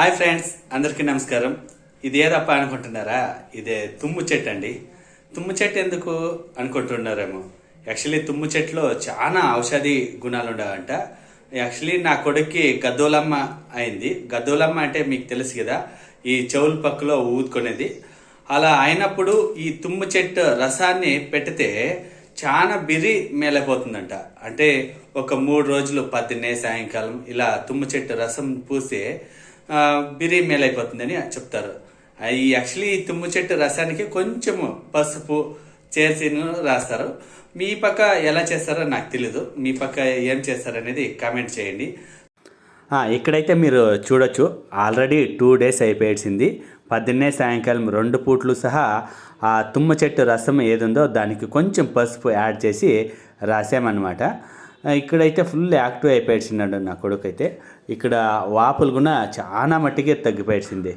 Hi friends అందరికీ నమస్కారం. ఇది ఏదప్ప అనుకుంటున్నారా? ఇదే తుమ్ము చెట్టు అండి. తుమ్ము చెట్టు ఎందుకు అనుకుంటున్నారేమో? యాక్చువల్లీ తుమ్ము చెట్టులో చాలా ఔషధి గుణాలు ఉండవంట యాక్చువల్లీ నా కొడుక్కి గద్దోలమ్మ అయింది. గద్దోలమ్మ అంటే మీకు తెలుసు కదా ఈ చెవుల పక్కలో ఊదుకునేది. అలా అయినప్పుడు ఈ తుమ్ము చెట్టు రసాన్ని పెడితే చాలా బిరి మేలైపోతుందంట. అంటే ఒక మూడు రోజులు పొద్దున్నే సాయంకాలం ఇలా తుమ్ము చెట్టు రసం పూసే బిరి మేలైపోతుందని చెప్తారు. ఈ యాక్చువల్లీ ఈ తుమ్ము చెట్టు రసానికి కొంచెము పసుపు చేసిను రాస్తారు. మీ పక్క ఎలా చేస్తారో నాకు తెలీదు. మీ పక్క ఏం చేస్తారనేది కామెంట్ చేయండి. ఇక్కడైతే మీరు చూడొచ్చు. ఆల్రెడీ టూ డేస్ అయిపోయేసింది. పొద్దున్నే సాయంకాలం రెండు పూట్లు సహా ఆ తుమ్మ చెట్టు రసం ఏదుందో దానికి కొంచెం పసుపు యాడ్ చేసి రాసామన్నమాట. ఇక్కడైతే ఫుల్ యాక్టివ్ అయిపోయాడు నా కొడుకు అయితే ఇక్కడ వాపులు కూడా చాలా మట్టికి తగ్గిపోయాల్సింది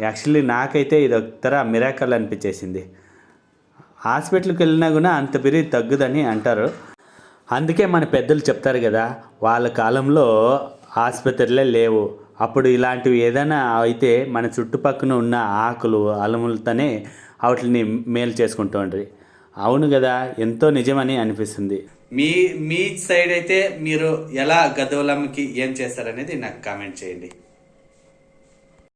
యాక్చువల్లీ నాకైతే ఇది ఒక తర మిరాకల్ అనిపించేసింది. హాస్పిటల్కి వెళ్ళినా కూడా అంత పెరిగి తగ్గుదని అంటారు. అందుకే మన పెద్దలు చెప్తారు కదా వాళ్ళ కాలంలో ఆసుపత్రులే లేవు. అప్పుడు ఇలాంటివి ఏదైనా అయితే మన చుట్టుపక్కన ఉన్న ఆకులు అలములతోనే వాటిని మేలు చేసుకుంటుండ్రి అవును కదా ఎంతో నిజమని అనిపిస్తుంది. మీ మీ సైడ్ అయితే మీరు ఎలా గదవలమ్మకి ఏం చేస్తారనేది నాకు కామెంట్ చేయండి.